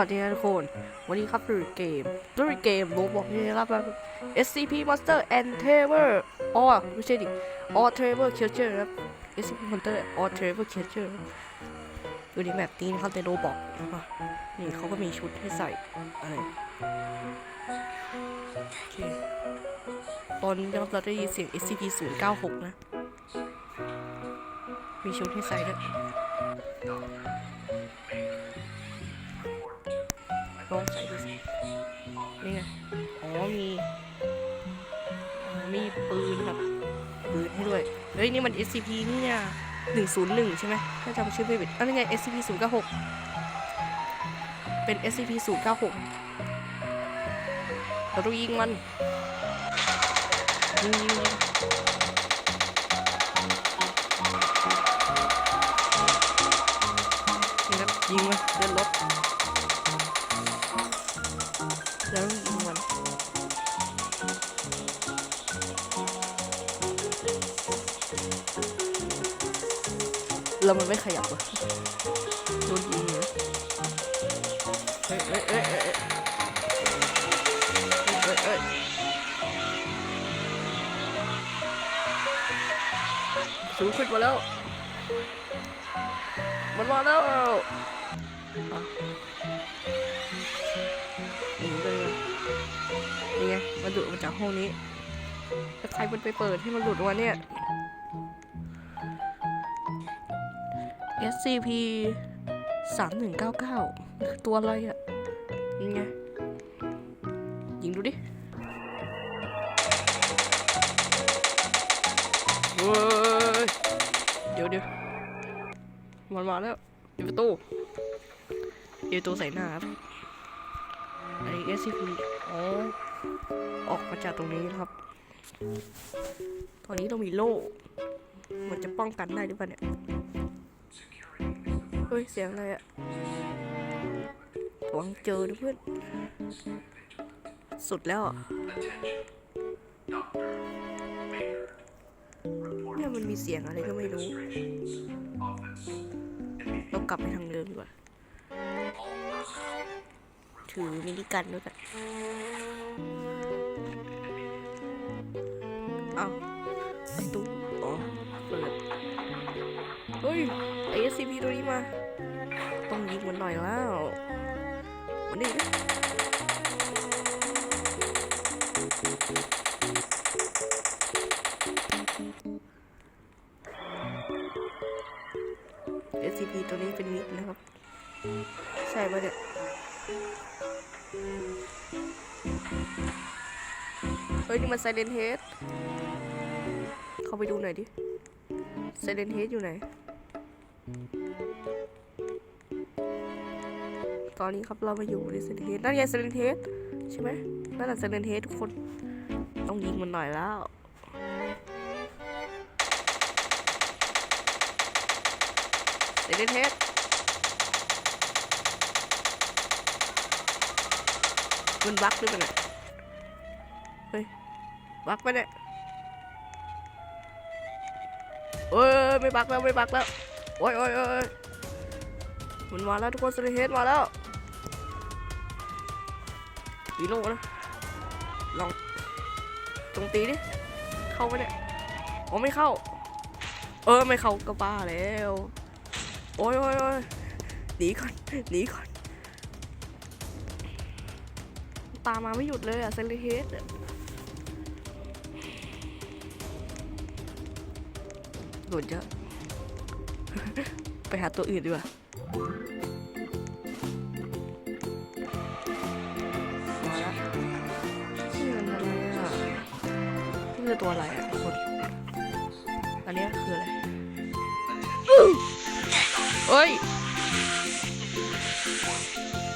วัสดีทุกคน วันนี้ครับดูเกมดูเกมโรบอกนี่นะครับ SCP Monster and Terror อ๋อไม่ใช่ดิ All Terror Creature ครับ SCP Monster All Terror Creature อยู่ในแมปนี้นะครับในโรบอกนะครับนี่เขาก็มีชุดให้ใส่อะไรโอเคตอนนี้ครับเราได้ยินเสียง SCP 096นะ มีชุดให้ใส่ด้วย ลองใส่ดูสินี่ไง อ๋อมีอ๋อมีปืนครับปืนให้ด้วย เฮ้ย นี่มัน SCP นี่เนี่ย101ใช่ไหมถ้าจำชื่อไม่ผิดอันนี้ไง SCP 096เป็น SCP 096เราต้องยิงมันยิงยิงยิง แล้วมันไม่ขยับวะโดนยิงเลยเอ้ยเอ้ยเอ้ยเอ้ยเอ้ยเอ้ยสูงขึ้นมาแล้ว มันมาแล้วอะหนีเลยนี่ไงมันหลุดมาจากห้องนี้แล้วใครมันไปเปิดให้มันหลุดออกมาเนี่ย SCP 3199 ตัวอะไรอะนี่ไง ยิงดูดิเฮ้ยเดี๋ยวเดี๋ยวมันมาแล้วปิดประตูปิดประตูใส่หน้าครับไอ SCP อ๋อออกมาจากตรงนี้นะครับ ตอนนี้ต้องมีโล่ มันจะป้องกันได้หรือเปล่าเนี่ย เฮ้ย เสียงอะไรอะหวังเจอเพื่อน สุดแล้วอะเนี่ยมันมีเสียงอะไรก็ไม่รู้ เรากลับไปทางเดิมดีกว่า ถือมินิกันด้วยกัน เอา ไอ้ SCP ตัวนี้มา ต้องยิงมันหน่อยแล้วมันนี่เอสซีพีตัวนี้เป็นมิดนะครับ ใช่ปะเนี่ยเฮ้ย นี่มันไซเลนเฮดเข้าไปดูหน่อยดิไซเลนเฮดอยู่ไหน ตอนนี้ครับเรามาอยู่ในเซนเทสนั่นไงเซนเทสใช่ไหมนั่นแหละเซนเทสทุกคน ต้องยิงมันหน่อยแล้วเซนเทสมันบั๊กด้วยมันอะเฮ้ยบั๊กไปเนี่ยเอ้ยไม่บั๊กแล้วไม่บั๊กแล้ว โอ้ยโอ้ยโอ้ยมันมาแล้วทุกคนเซนเทสมาแล้วตีโลนะ ลองจงตีดิ เข้าไปเนี่ยอ๋อไม่เข้า เออไม่เข้าก็บ้าแล้ว โอ้ยโอ้ยโอ้ยหนีก่อนหนีก่อน ตามมาไม่หยุดเลยอะเซเลเฮดโดนเยอะ ไปหาตัวอื่นดีกว่ามาล้วนี่มันอะไรอะนี่คือตัวอะไรอะทุกคนอันนี้คืออะไรเฮ้ย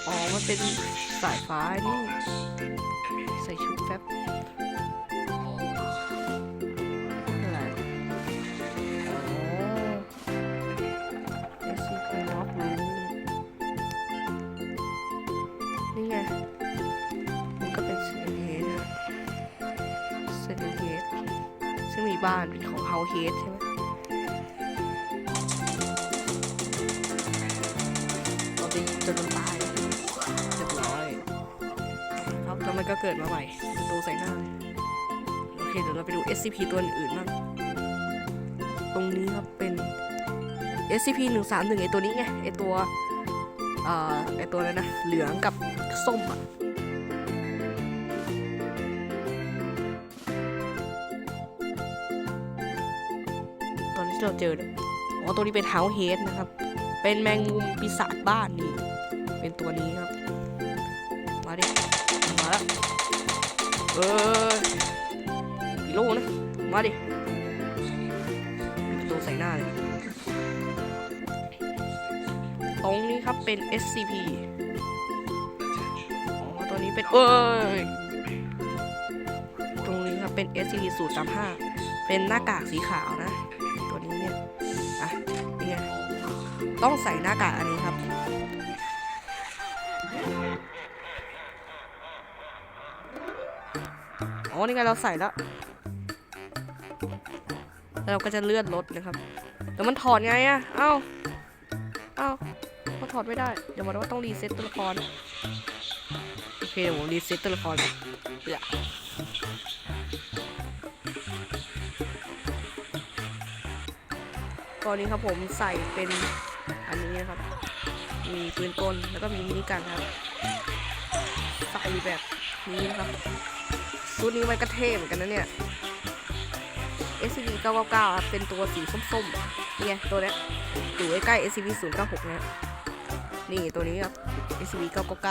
อ๋อ มันเป็นสายฟ้านี่ ใส่ชุดแฟบ บ้านเป็นของเฮาเฮดใช่ไหมเราจะยิงจนมันตายเรียบร้อย ครับแล้วมันก็เกิดมาใหม่เป็นตัวใส่หน้า โอเค เดี๋ยวเราไปดู SCP ตัวอื่นๆบ้างตรงนี้ครับเป็น SCP 1 3 1ไอตัวนี้ไงไอตัว เอ่อไอตัวอะไรนะ เหลืองกับส้มอะ ที่เราเจอเนี่ยอ๋อตัวนี้เป็นเฮาเฮดนะครับ เป็นแมงมุมปีศาจบ้านนี่ เป็นตัวนี้ครับ มาดิ มาแล้ว เออกิโลนะ มาดิประตูใส่หน้าเลย ตรงนี้ครับเป็น SCP อ๋อตัวนี้เป็น เอ้ย ตรงนี้ครับเป็น SCP สูตรสามห้าเป็นหน้ากากสีขาวนะ ต้องใส่หน้ากากอันนี้ครับ อ๋อ นี่ไงเราใส่แล้ว เราก็จะเลื่อนรถนะครับ แต่มันถอดไงอะเอ้า เอ้าก็ถอดไม่ได้ เดี๋ยวมันว่าต้องรีเซ็ตตัวละคร โอเคเดี๋ยวผมรีเซ็ตตัวละครก่อนเดี๋ยวตอนนี้ครับผมใส่เป็น นี้นะครับ มีปืนกลแล้วก็มีมินิกันครับใส่แบบนี้นะครับชุดนี้มันก็เท่เหมือนกันนะเนี่ย SCP 999ครับเป็นตัวสีส้มๆเนี่ไงตัวเนี้ยอยู่ใกล้ๆ SCP 096นะนี่ตัวนี้ครับ SCP 999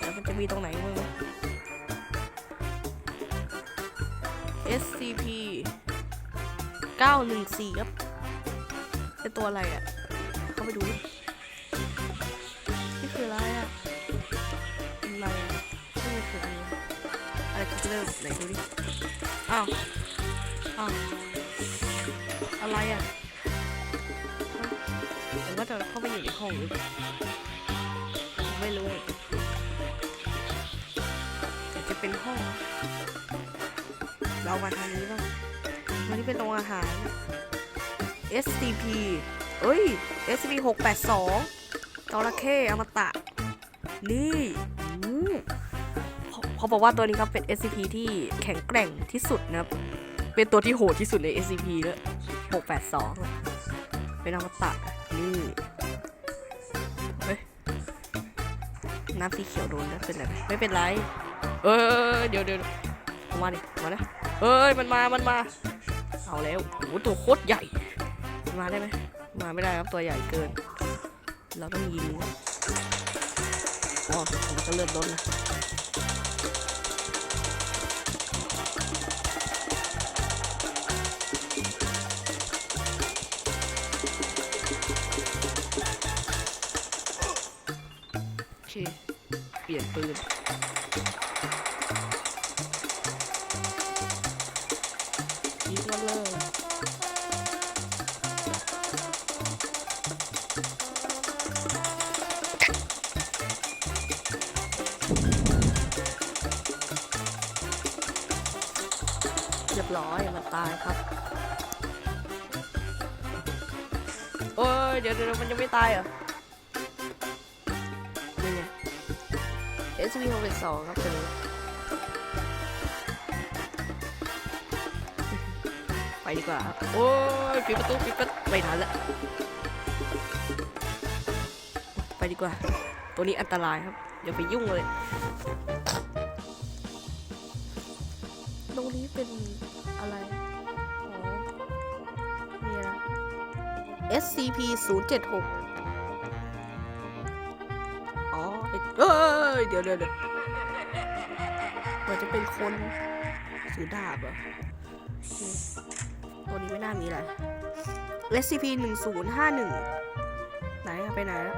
แล้วมันจะมีตรงไหนบ้ง SCP 914 ครับ เป็นตัวอะไรอะ เข้าไปดูดินี่คืออะไรอะอะไรอะนี่คืออะไรอะอะไรคือเริ่มไหนดูดิ อ้าว อ้าว อะไรอะเอ้าผมว่าจะเข้าไปอยู่ในห้องหรือเปล่าไม่รู้แต่จะเป็นห้อง เรามาทางนี้บ้างวันนี้ เป็นโรงอาหาร SCP เอ้ย SCP 682จระเข้อมตะ นี่อืมเขาบอกว่าตัวนี้ครับเป็น SCP ที่แข็งแกร่งที่สุดนะครับ เป็นตัวที่โหดที่สุดใน SCP เลย682 เป็นอมตะ นี่เฮ้ยน้ำสีเขียวโดนนะเป็นไรไหมไม่เป็นไร เออเดี๋ยวเดี๋ยวเอามาดิเอามานะเอ้ย มันมา มันมา เอาแล้วโอ้โหตัวโคตรใหญ่ มาได้ไหมมาไม่ได้ครับตัวใหญ่เกิน เราต้องยิงอ๋อผมก็เลือนรถนะโอเค เปลี่ยนปืนยิงมันเลย ยเดี๋ยวเดี๋ยวมันยังไม่ตายเหรอนี่ไง SCP 6เป็นสองครับตัวนี้ไปดีกว่าครับโอ้ยปิดประตูปิดประตูไม่ทันละไปดีกว่า ตัวนี้อันตรายครับอย่าไปยุ่งเลยตรงนี้เป็นอะไร SCP-076 อ๋อเอ้ย เดี๋ยวเดี๋ยวเดี๋ยวมันจะเป็นคนสือดาบอะตัวนี้ไม่น่ามีอะไ SCP-1051 ไหนอะไปไหนแล้ว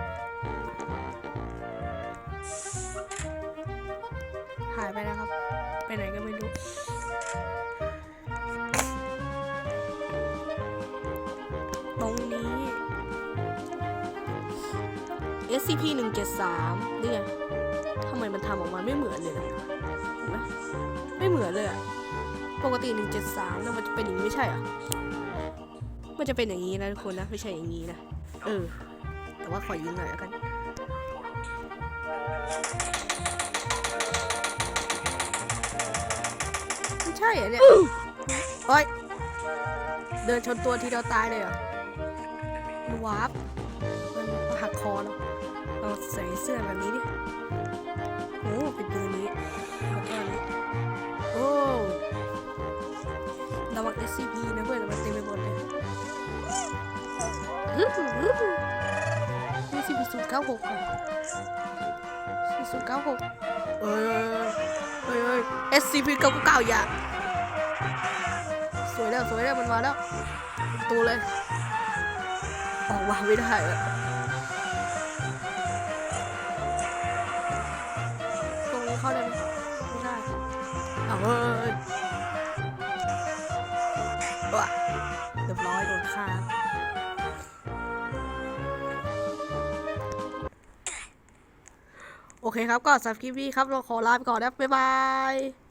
SCP-173 เนี่ไงทำไมมันทำออกมาไม่เหมือนเลยไม่เหมือนเลยปกติ 173นะมันจะเป็นอย่างนี้ไม่ใช่อะมันจะเป็นอย่างนี้นะทุกคนนะ ไม่ใช่อย่างนี้นะ เออ แต่ว่าขอยิงหน่อยแล้วกันไม่ใช่อะเนี่ยโอ้ยเดินชนตัวที่เราตายเลยอะวาร์ปมันหักคอแล้ว เราใส่เสื้อแบบนี้ดิโอ้เป็นปืนนี้แล้วก็อันนี้โอ้ระวัง SCP นะเพื่อนมันเต็มไปหมดเลยฮึ่มฮึ่ม SCP ศูนย์เก้าหกอะศูนย์เก้าหกเอ้ยเอ้ยเอ้ย SCP เก้าเก้าอย่าสวยแล้วสวยแล้วมันมาแล้วประตูเลยออกมาไม่ได้อะ เฮ้ยว้าเรียบร้อยโดนฆ่าโอเคครับ ก็สำหรับคลิปนี้ครับ เราขอลาไปก่อนนะ บ๊ายบาย